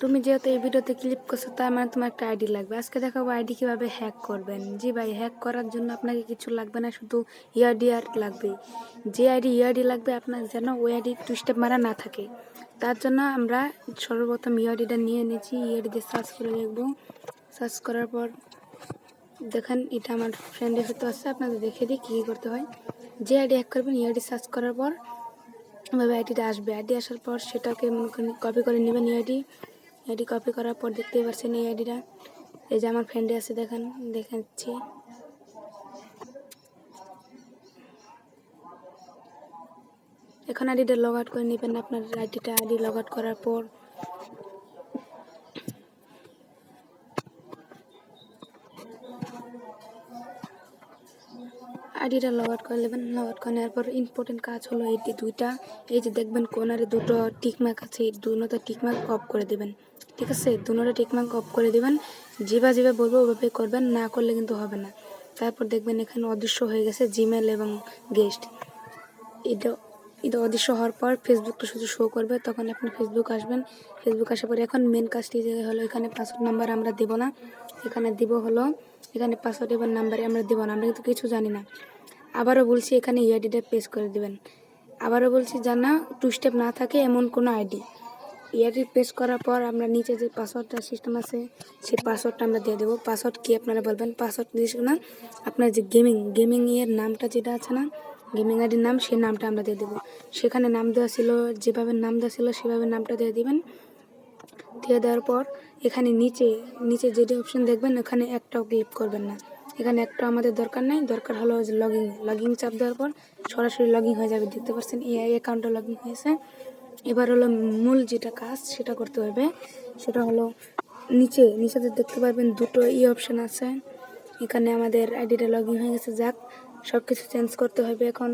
তুমি যেহেতু এই ভিডিওতে ক্লিক করছ তার মানে তোমার একটা আইডি লাগবে আজকে দেখাবো আইডি কীভাবে হ্যাক করবেন জি ভাই হ্যাক করার জন্য আপনাকে কিছু লাগবে না শুধু ইয়ারডি আর লাগবে যে আইডি ইয়ারডি লাগবে আপনার যেন ওই আইডি টু স্টেপ মারা না থাকে তার জন্য আমরা সর্বপ্রথম ইয়ারডিটা নিয়ে নিয়েছি ইয়ারডিতে সার্চ করে দেখব সার্চ করার পর দেখেন এটা আমার ফ্রেন্ডের হয়তো আছে আপনাদের দেখে দিই কী করতে হয় যে আইডি হ্যাক করবেন ইয়ারডি সার্চ করার পর এভাবে আইডিটা আসবে আইডি আসার পর সেটাকে মনে করেন কপি করে নেবেন আইডি আইডি কপি করার পর দেখতেই পারছেন এই আইডিটা এই যে আমার ফ্রেন্ডে আছে, দেখেন, দেখাচ্ছি। এখন আইডিটা লগ আউট করে নেবেন, আপনার আইডিটা আইডি লগ আউট করার পর। আইডিটা লগ করে নেবেন। লগ করে নেওয়ার পর ইম্পর্টেন্ট কাজ হলো এই দুইটা। এই যে দেখবেন কোনারে দুটো টিকমার্ক আছে, এই দুটো টিকমার্ক অফ করে দেবেন। ঠিক আছে? দুটো টিকমার্ক অফ করে দেবেন। যেভাবে যেভাবে বলব ওভাবে করবেন, না করলে কিন্তু হবে না। তারপর দেখবেন এখানে অদৃশ্য হয়ে গেছে জিমেল এবং গেস্ট এটা এটা অদৃশ্য হওয়ার পর ফেসবুকটা শুধু শো করবে, তখন আপনি ফেসবুক আসবেন। ফেসবুক আসার পরে এখন মেন কাজটি যে হলো, এখানে পাসওয়ার্ড নাম্বার আমরা দেবো না। এখানে দিব হলো এখানে পাসওয়ার্ড এবং নাম্বারে আমরা দেবো না, আমরা কিন্তু কিছু জানি না। আবারও বলছি এখানে ইয়াডিটা পেস করে দেবেন। আবারও বলছি জানা টু স্টেপ না থাকে এমন কোনো আইডি ইয়ারটি পেস করার পর আমরা নিচে যে পাসওয়ার্ডটা সিস্টেম আছে, সেই পাসওয়ার্ডটা আমরা দিয়ে দেবো। পাসওয়ার্ড কি আপনারা বলবেন? পাসওয়ার্ড দিস না, আপনার যে গেমিং গেমিং এর নামটা যেটা আছে না গেমিং আইডির নাম, সেই নামটা আমরা দিয়ে দেবো। সেখানে নাম দেওয়া ছিল, যেভাবে নাম দেওয়া ছিল, সেভাবে নামটা দিয়ে দেবেন। দিয়ে দেওয়ার পর এখানে নিচে নিচে যেটি অপশন দেখবেন এখানে একটাও ক্লিক করবেন না। এখানে একটা আমাদের দরকার নাই, দরকার হলো লগিং লগিং চাপ দেওয়ার পর সরাসরি লগিং হয়ে যাবে। দেখতে পাচ্ছেন এই অ্যাকাউন্টে লগিং হয়েছে। এবার হলো মূল যেটা কাজ, সেটা করতে হবে। সেটা হলো নিচে নিচেতে দেখতে পারবেন দুটো ই অপশন আছে। এখানে আমাদের আইডিটা লগ ইন হয়ে গেছে, যাক সব কিছু চেঞ্জ করতে হবে এখন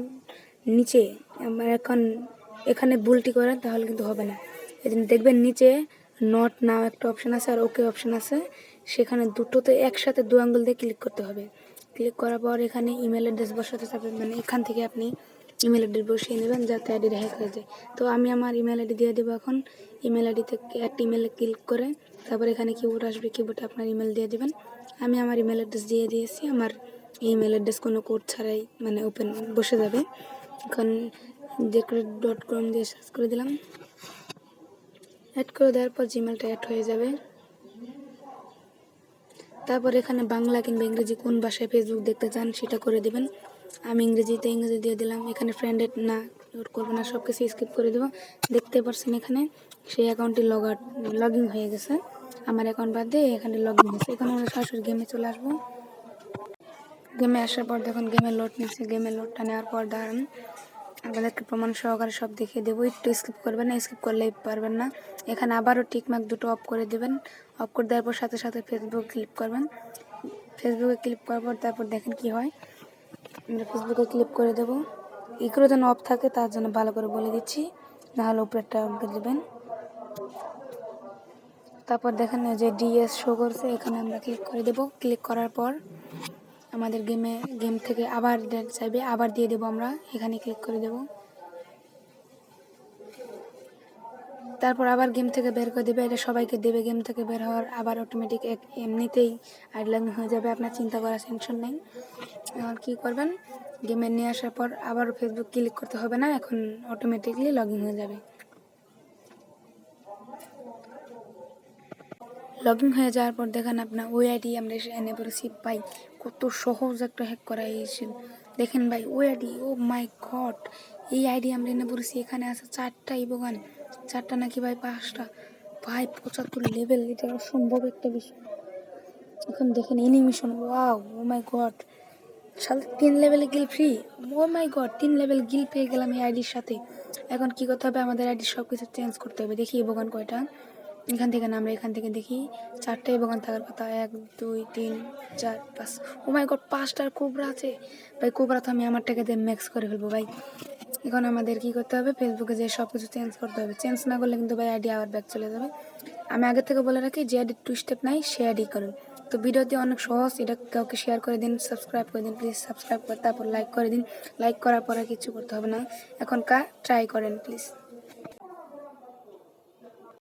নিচে। আমার এখন এখানে ভুলটি করেন, তাহলে কিন্তু হবে না। দেখবেন নিচে নট নাও একটা অপশন আছে আর ওকে অপশন আছে। সেখানে দুটোতে একসাথে দু আঙ্গুল দিয়ে ক্লিক করতে হবে। ক্লিক করার পর এখানে ইমেল অ্যাড্রেস বসাতে যাবে মানে এখান থেকে আপনি ইমেল আইডি বসিয়ে নেবেন যাতে আইডিটা হ্যাক হয়ে যায়। তো আমি আমার ইমেল আইডি দিয়ে দেবো এখন। ইমেল আইডিতে একটা ইমেলে ক্লিক করে তারপর এখানে কিবোর্ড আসবে। কিবোর্ডে আপনার ইমেল দিয়ে দেবেন। আমি আমার ইমেল অ্যাড্রেস দিয়ে দিয়েছি। আমার ইমেল অ্যাড্রেস কোনো কোড ছাড়াই মানে ওপেন বসে যাবে। এখন ডেকোরেট ডট কম দিয়ে সার্চ করে দিলাম। অ্যাড করে দেওয়ার পর জিমেলটা অ্যাড হয়ে যাবে। তারপর এখানে বাংলা কিংবা ইংরেজি কোন ভাষায় ফেসবুক দেখতে চান সেটা করে দেবেন। আমি ইংরেজিতে ইংরেজি দিয়ে দিলাম। এখানে ফ্রেন্ডেড না লোড করব না সব কিছু স্কিপ করে দেবো। দেখতে পারছেন এখানে, সেই অ্যাকাউন্টটি লগ আউট লগ ইন হয়ে গেছে। আমার অ্যাকাউন্ট বাদ দিয়ে এখানে লগ ইন হয়েছে। এখানে আমরা সরাসরি গেমে চলে আসব। গেমে আসার পর দেখুন গেমের লোড নিচ্ছে। গেমের লোডটা নেওয়ার পর দাঁড়ান। আপনাদেরকে প্রমাণ সহকারে সব দেখিয়ে দেবো। একটু স্কিপ করবেন না স্কিপ করলেই পারবেন না। এখানে আবারও টিকমার্ক দুটো অফ করে দেবেন। অফ করে দেওয়ার পর সাথে সাথে ফেসবুক ক্লিক করবেন। ফেসবুকে ক্লিক করার পর তারপর দেখেন কি হয়। আমরা ফেসবুকে ক্লিক করে দেবো। এগুলো যেন অফ থাকে, তার জন্য ভালো করে বলে দিচ্ছি। নাহলে উপরেরটা দেবেন। তারপর দেখেন যে ডিএস শো করছে, এখানে আমরা ক্লিক করে দেব। ক্লিক করার পর আমাদের গেমে গেম থেকে আবার চাইবে, আবার দিয়ে দেবো আমরা। এখানে ক্লিক করে দেব। তারপর আবার গেম থেকে বের করে দেবে। এটা সবাইকে দেবে গেম থেকে বের হওয়ার। আবার অটোমেটিক এক এমনিতেই আইড লগিং হয়ে যাবে। আপনার চিন্তা করার টেনশন নেই। আর কী করবেন? গেমে নিয়ে আসার পর আবার ফেসবুক ক্লিক করতে হবে না? এখন অটোমেটিকলি লগ হয়ে যাবে। লগ ইন হয়ে যাওয়ার পর দেখেন আপনার ওই আইডি আমরা এনে পড়েছি পাই। কত সহজ একটা হ্যাক করা এসে দেখেন ভাই, ওই আইডি ও মাই গড এই আইডি আমরা এনে পড়েছি এখানে আছে চারটা ইবোগান। চারটা নাকি ভাই পাঁচটা। ভাই, পঁচাত্তর লেভেল এটা অসম্ভব একটা বিষয়। এখন দেখেন animation wow oh my god সাথে তিন লেভেলে Gill free oh my god তিন লেভেল গিল পেয়ে গেলাম এই আইডির সাথে। এখন কি করতে হবে? আমাদের আইডি সব কিছু চেঞ্জ করতে হবে। দেখি ইবোগান কয়টা। এখান থেকে আমরা এখান থেকে দেখি চারটে ইবোগান থাকার কথা। এক, দুই, তিন, চার, পাঁচ। ও মাই গড পাঁচটার কোবরা আছে। ভাই, কোবরা তো আমি আমার টাকা দিয়ে ম্যাক্স করে ফেলব, ভাই। এখন আমাদের কি করতে হবে? ফেসবুকে যে সব কিছু চেঞ্জ করতে হবে। চেঞ্জ না করলে কিন্তু ভাই আইডি আবার ব্যাক চলে যাবে। আমি আগে থেকে বলে রাখি, যে আইডি টু স্টেপ নাই, সে আইডি করুন। তো ভিডিওটি অনেক সহজ, এটা কাউকে শেয়ার করে দিন সাবস্ক্রাইব করে দিন প্লিজ সাবস্ক্রাইব করে, তারপর লাইক করে দিন। লাইক করার পরে কিছু করতে হবে না। এখন কা ট্রাই করেন প্লিজ